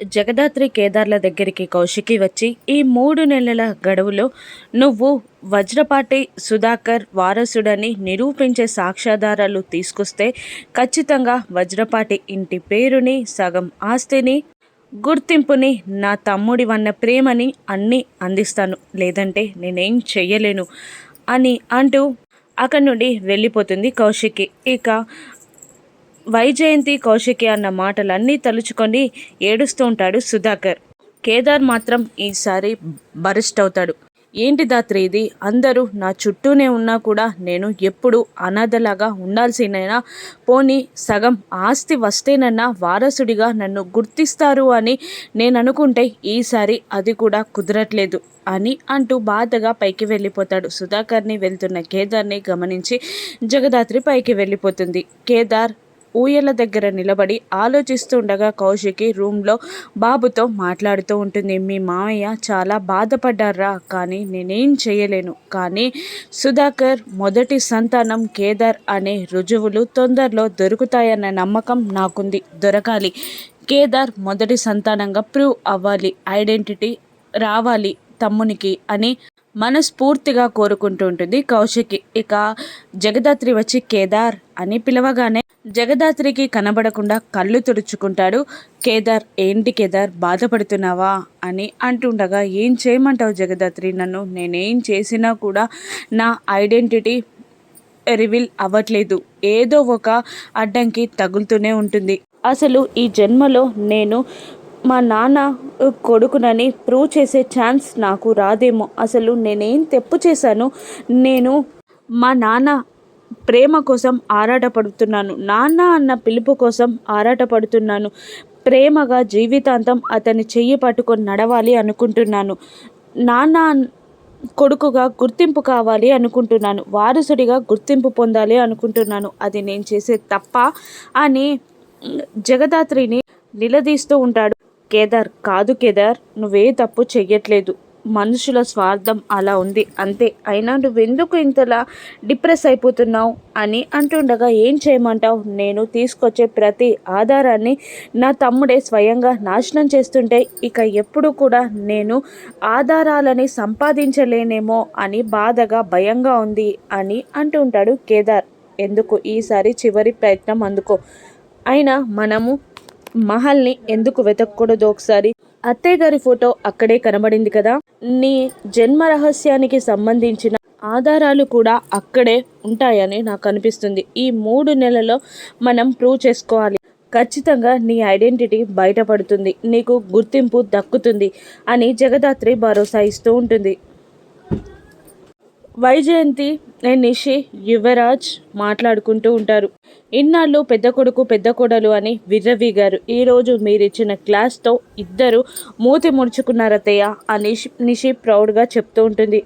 జగదాత్రి కేదార్ల దగ్గరికి కౌశికి వచ్చి ఈ మూడు నెలల గడువులో నువ్వు వజ్రపాటి సుధాకర్ వారసుడని నిరూపించే సాక్ష్యాధారాలు తీసుకొస్తే ఖచ్చితంగా వజ్రపాటి ఇంటి పేరుని సగం ఆస్తిని గుర్తింపుని నా తమ్ముడి వన్న ప్రేమని అన్నీ అందిస్తాను. లేదంటే నేనేం చెయ్యలేను అని అంటూ అక్కడి నుండి వెళ్ళిపోతుంది కౌశికి. ఇక వైజయంతి కౌశికి అన్న మాటలన్నీ తలుచుకొని ఏడుస్తూ ఉంటాడు సుధాకర్. కేదార్ మాత్రం ఈసారి బరిస్ట్ అవుతాడు ఏంటి దాత్రి ఇది? అందరూ నా చుట్టూనే ఉన్నా కూడా నేను ఎప్పుడు అనాథలాగా ఉండాల్సినైనా పోనీ సగం ఆస్తి వస్తేనన్నా వారసుడిగా నన్ను గుర్తిస్తారు అని నేను అనుకుంటే ఈసారి అది కూడా కుదరట్లేదు అని అంటూ బాధగా పైకి వెళ్ళిపోతాడు. సుధాకర్ని వెళ్తున్న కేదార్ని గమనించి జగదాత్రి పైకి వెళ్ళిపోతుంది. కేదార్ ఊయల దగ్గర నిలబడి ఆలోచిస్తుండగా కౌశికి రూమ్లో బాబుతో మాట్లాడుతూ ఉంటుంది. మీ మామయ్య చాలా బాధపడ్డారా? కానీ నేనేం చేయలేను. కానీ సుధాకర్ మొదటి సంతానం కేదార్ అనే రుజువులు తొందరలో దొరుకుతాయన్న నమ్మకం నాకుంది. దొరకాలి. కేదార్ మొదటి సంతానంగా ప్రూవ్ అవ్వాలి. ఐడెంటిటీ రావాలి తమ్మునికి అని మనస్ఫూర్తిగా కోరుకుంటూ ఉంటుంది కౌశికి. ఇక జగదాత్రి వచ్చి కేదార్ అని పిలవగానే జగదాత్రికి కనబడకుండా కళ్ళు తుడుచుకుంటాడు. కేదార్ ఏంటి కేదార్ బాధపడుతున్నావా? అని అంటుండగా ఏం చేయమంటావు జగదాత్రి? నన్ను నేనేం చేసినా కూడా నా ఐడెంటిటీ రివీల్ అవ్వట్లేదు. ఏదో ఒక అడ్డంకి తగులుతూనే ఉంటుంది. అసలు ఈ జన్మలో నేను మా నాన్న కొడుకునని ప్రూవ్ చేసే ఛాన్స్ నాకు రాదేమో. అసలు నేనేం తెప్పు చేశాను? నేను మా నాన్న ప్రేమ కోసం ఆరాటపడుతున్నాను. నాన్న అన్న పిలుపు కోసం ఆరాటపడుతున్నాను. ప్రేమగా జీవితాంతం అతని చెయ్యి పట్టుకొని నడవాలి అనుకుంటున్నాను. నాన్న కొడుకుగా గుర్తింపు కావాలి అనుకుంటున్నాను. వారసుడిగా గుర్తింపు పొందాలి అనుకుంటున్నాను. అది నేను చేసే తప్ప అని జగదాత్రిని నిలదీస్తూ ఉంటాడు. కేదార్ కాదు కేదార్ నువ్వే తప్పు చెయ్యట్లేదు. మనుషుల స్వార్థం అలా ఉంది. అంతే. అయినా నువ్వెందుకు ఇంతలా డిప్రెస్ అయిపోతున్నావు అని అంటుండగా ఏం చేయమంటావు? నేను తీసుకొచ్చే ప్రతి ఆధారాన్ని నా తమ్ముడే స్వయంగా నాశనం చేస్తుంటే ఇక ఎప్పుడు కూడా నేను ఆధారాలని సంపాదించలేనేమో అని బాధగా భయంగా ఉంది అని అంటుంటాడు కేదార్. ఎందుకు? ఈసారి చివరి ప్రయత్నం అందుకో. అయినా మనము మహల్ని ఎందుకు వెతకూడదు ఒకసారి? అత్తయ్య గారి ఫోటో అక్కడే కనబడింది కదా. నీ జన్మ రహస్యానికి సంబంధించిన ఆధారాలు కూడా అక్కడే ఉంటాయని నాకు అనిపిస్తుంది. ఈ మూడు నెలలో మనం ప్రూవ్ చేసుకోవాలి. ఖచ్చితంగా నీ ఐడెంటిటీ బయటపడుతుంది. నీకు గుర్తింపు దక్కుతుంది అని జగదాత్రి భరోసా ఇస్తూ ఉంటుంది. వైజయంతి నేను నిషి యువరాజ్ మాట్లాడుకుంటూ ఉంటారు. ఇన్నాళ్ళు పెద్ద కొడుకు పెద్ద కొడలు అని విర్రవి గారు ఈరోజు మీరిచ్చిన క్లాస్తో ఇద్దరు మూతి ముడుచుకున్నారతయ్య నిషి నిషి ప్రౌడ్గా చెప్తూ ఉంటుంది.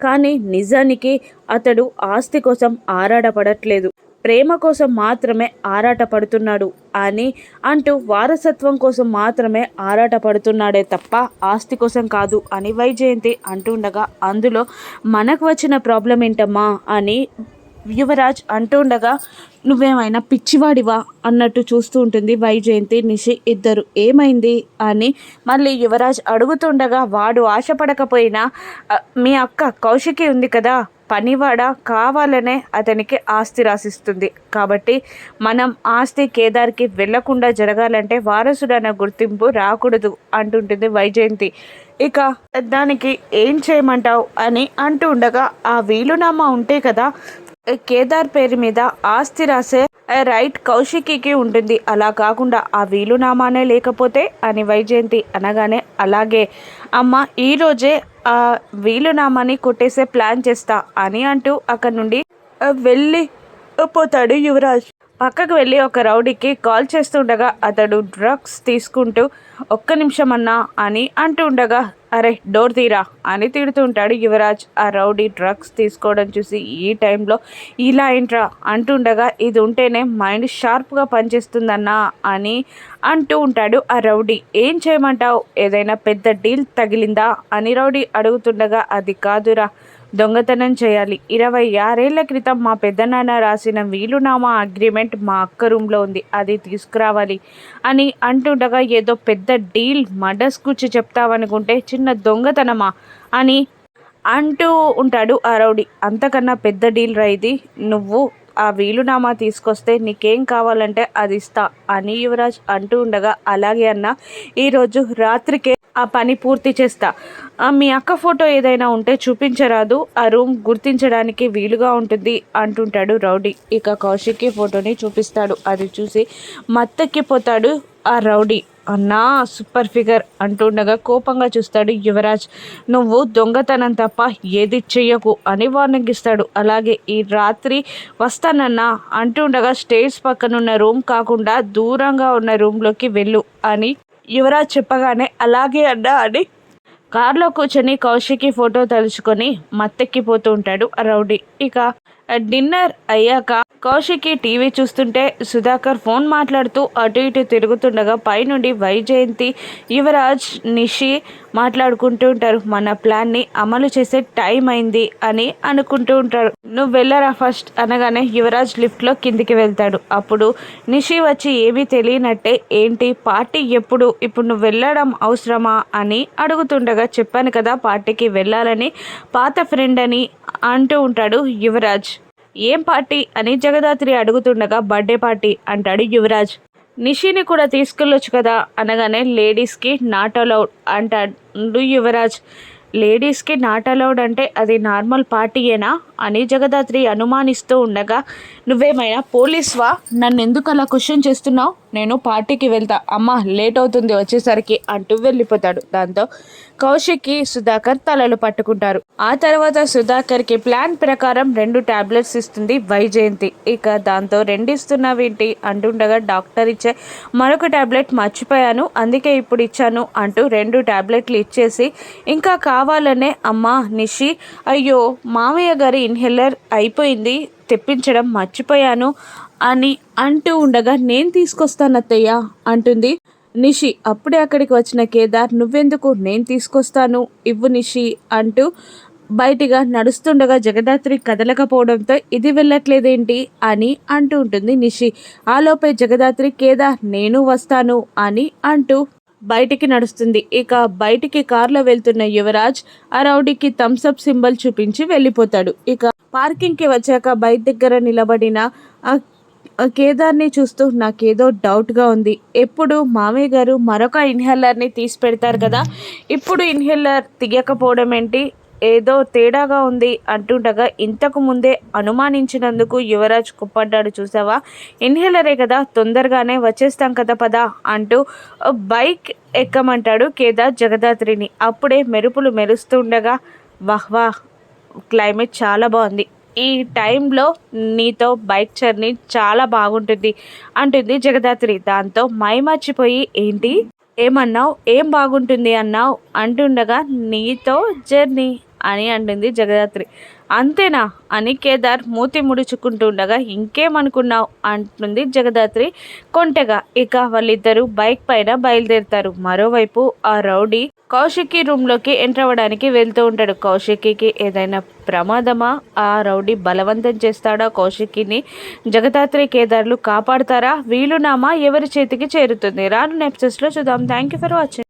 కానీ నిజానికి అతడు ఆస్తి కోసం ఆరాడపడట్లేదు ప్రేమ కోసం మాత్రమే ఆరాటపడుతున్నాడు అని అంటూ వారసత్వం కోసం మాత్రమే ఆరాటపడుతున్నాడే తప్ప ఆస్తి కోసం కాదు అని వైజయంతి అంటుండగా అందులో మనకు వచ్చిన ప్రాబ్లం ఏంటమ్మా అని యువరాజ్ అంటుండగా నువ్వేమైనా పిచ్చివాడివా? అన్నట్టు చూస్తూ ఉంటుంది వైజయంతి నిషి ఇద్దరు ఏమైంది? అని మళ్ళీ యువరాజ్ అడుగుతుండగా వాడు ఆశపడకపోయినా మీ అక్క కౌశికి ఉంది కదా పనివాడ కావాలనే అతనికి ఆస్తి రాసిస్తుంది. కాబట్టి మనం ఆస్తి కేదార్కి వెళ్ళకుండా జరగాలంటే వారసుడన్న గుర్తింపు రాకూడదు అంటుంటుంది వైజయంతి. ఇక దానికి ఏం చేయమంటావు అని అంటూ ఉండగా ఆ వీలునామా ఉంటే కదా కేదార్ పేరు మీద ఆస్తి రాసే రైట్ కౌశికీకి ఉంటుంది. అలా కాకుండా ఆ వీలునామానే లేకపోతే అని వైజయంతి అనగానే అలాగే అమ్మ ఈరోజే ఆ వీలునామాని కొట్టేసే ప్లాన్ చేస్తా అని అంటూ అక్కడ నుండి వెళ్ళి పోతాడు యువరాజ్. పక్కకు వెళ్ళి ఒక రౌడీకి కాల్ చేస్తుండగా అతడు డ్రగ్స్ తీసుకుంటూ ఒక్క నిమిషం అన్నా అని అంటూ ఉండగా అరే డోర్ తీరా అని తిడుతుంటాడు యువరాజ్. ఆ రౌడీ డ్రగ్స్ తీసుకోవడం చూసి ఈ టైంలో ఇలా ఏంట్రా? అంటుండగా ఇది ఉంటేనే మైండ్ షార్ప్గా పనిచేస్తుందన్నా అని అంటూ ఉంటాడు ఆ రౌడీ. ఏం చేయమంటావు? ఏదైనా పెద్ద డీల్ తగిలిందా? అని రౌడీ అడుగుతుండగా అది కాదురా. దొంగతనం చేయాలి. ఇరవై ఆరేళ్ళ క్రితం మా పెద్దనాన్న రాసిన వీలునామా అగ్రిమెంట్ మా అక్క రూమ్లో ఉంది. అది తీసుకురావాలి అని అంటుండగా ఏదో పెద్ద డీల్ మడస్ కూర్చి చెప్తావనుకుంటే చిన్న దొంగతనమా అని అంటూ ఉంటాడు అరౌడి అంతకన్నా పెద్ద డీల్ రా ఇది. నువ్వు ఆ వీలునామా తీసుకొస్తే నీకేం కావాలంటే అది ఇస్తా అని యువరాజ్ అంటూ ఉండగా అలాగే అన్న ఈరోజు రాత్రికే ఆ పని పూర్తి చేస్తా. మీ అక్క ఫోటో ఏదైనా ఉంటే చూపించరాదు. ఆ రూమ్ గుర్తించడానికి వీలుగా ఉంటుంది అంటుంటాడు రౌడీ. ఇక కౌశిక్కి ఫోటోని చూపిస్తాడు. అది చూసి మత్తెక్కిపోతాడు ఆ రౌడీ. అన్నా సూపర్ ఫిగర్ అంటుండగా కోపంగా చూస్తాడు యువరాజ్. నువ్వు దొంగతనం తప్ప ఏది చెయ్యకు అని వార్నింగ్ ఇస్తాడు. అలాగే ఈ రాత్రి వస్తానన్నా అంటుండగా స్టేజ్ పక్కనున్న రూమ్ కాకుండా దూరంగా ఉన్న రూమ్లోకి వెళ్ళు అని యువరాజ్ చెప్పగానే అలాగే అన్నా అని కారులో కూర్చొని కౌశికి ఫోటో తలుచుకొని మత్తెక్కిపోతూ ఉంటాడు రౌడీ. ఇక డిన్నర్ అయ్యాక కౌశికి టీవీ చూస్తుంటే సుధాకర్ ఫోన్ మాట్లాడుతూ అటు ఇటు తిరుగుతుండగా పైనుండి వైజయంతి యువరాజ్ నిషి మాట్లాడుకుంటూ ఉంటారు. మన ప్లాన్ని అమలు చేసే టైం అయింది అని అనుకుంటూ ఉంటారు. నువ్వు వెళ్ళరా ఫస్ట్ అనగానే యువరాజ్ లిఫ్ట్లో కిందికి వెళ్తాడు. అప్పుడు నిషి వచ్చి ఏమీ తెలియనట్టే ఏంటి పార్టీ ఎప్పుడు? ఇప్పుడు నువ్వు వెళ్ళడం అవసరమా? అని అడుగుతుండగా చెప్పాను కదా పార్టీకి వెళ్ళాలని పాత ఫ్రెండ్ అని అంటూ ఉంటాడు యువరాజ్. ఏం పార్టీ? అని జగదాత్రి అడుగుతుండగా బర్త్డే పార్టీ అంటాడు యువరాజ్. నిషిని కూడా తీసుకెళ్ళొచ్చు కదా? అనగానే లేడీస్కి నాట్ అలౌడ్ అంటాడు యువరాజ్. లేడీస్కి నాట్ అలౌడ్ అంటే అది నార్మల్ పార్టీయేనా? అని జగదాత్రి అనుమానిస్తూ ఉండగా నువ్వేమైనా పోలీస్వా? నన్ను ఎందుకు అలా క్వశ్చన్ చేస్తున్నావు? నేను పార్టీకి వెళ్తా. అమ్మ లేట్ అవుతుంది వచ్చేసరికి అంటూ వెళ్ళిపోతాడు. దాంతో కౌశిక్కి సుధాకర్ తలలు పట్టుకుంటారు. ఆ తర్వాత సుధాకర్కి ప్లాన్ ప్రకారం రెండు ట్యాబ్లెట్స్ ఇస్తుంది వైజయంతి. ఇక దాంతో రెండిస్తున్నావేంటి? అంటుండగా డాక్టర్ ఇచ్చే మరొక టాబ్లెట్ మర్చిపోయాను అందుకే ఇప్పుడు ఇచ్చాను అంటూ రెండు ట్యాబ్లెట్లు ఇచ్చేసి ఇంకా కావాలనే అమ్మ నిషి అయ్యో మామయ్య గారి ఇన్హేలర్ అయిపోయింది తెప్పించడం మర్చిపోయాను అని అంటూ ఉండగా నేను తీసుకొస్తాను అత్తయ్య అంటుంది నిషి అప్పుడే అక్కడికి వచ్చిన కేదార్ నువ్వెందుకు? నేను తీసుకొస్తాను. ఇవ్వు నిషి అంటూ బయటిగా నడుస్తుండగా జగదాత్రి కదలకపోవడంతో ఇది వెళ్ళట్లేదేంటి? అని అంటూ ఉంటుంది నిషి. ఆలోపే జగదాత్రి కేదార్ నేను వస్తాను అని అంటూ బయటికి నడుస్తుంది. ఇక బయటికి కారులో వెళ్తున్న యువరాజ్ ఆ రౌడీకి థమ్స్అప్ సింబల్ చూపించి వెళ్ళిపోతాడు. ఇక పార్కింగ్కి వచ్చాక బయట దగ్గర నిలబడిన ఆ కేదార్ని చూస్తూ నాకేదో డౌట్గా ఉంది. ఎప్పుడు మామయ్య గారు మరొక ఇన్హేలర్ని తీసి పెడతారు కదా? ఇప్పుడు ఇన్హేలర్ తీయకపోవడం ఏంటి ఏదో తేడాగా ఉంది అంటుండగా ఇంతకు ముందే అనుమానించినందుకు యువరాజ్ కుప్పడ్డాడు చూసావా ఇన్హేలరే కదా తొందరగానే వచ్చేస్తాం కదా పదా అంటూ బైక్ ఎక్కమంటాడు కేదార్ జగదాత్రిని. అప్పుడే మెరుపులు మెరుస్తుండగా వాహ్ వాహ్ క్లైమేట్ చాలా బాగుంది. ఈ టైంలో నీతో బైక్ జర్నీ చాలా బాగుంటుంది అంటుంది జగదాత్రి. దాంతో మైమర్చిపోయి ఏంటి? ఏమన్నావు? ఏం బాగుంటుంది అన్నావు? అంటుండగా నీతో జర్నీ అని అంటుంది జగదాత్రి. అంతేనా? అని కేదార్ మూతి ముడుచుకుంటుండగా ఇంకేమనుకున్నావు? అంటుంది జగదాత్రి కొంటెగా. ఇక వాళ్ళిద్దరూ బైక్ పైన బయలుదేరుతారు. మరోవైపు ఆ రౌడీ కౌశికి రూమ్లోకి ఎంటర్ అవ్వడానికి వెళ్తూ ఉంటాడు. కౌశికి ఏదైనా ప్రమాదమా? ఆ రౌడీ బలవంతం చేస్తాడా? కౌశికిని జగదాత్రి కేదార్లు కాపాడతారా? వీలునామా? ఎవరి చేతికి చేరుతుంది? రాను నెప్సెస్లో చూద్దాం. Thank you for watching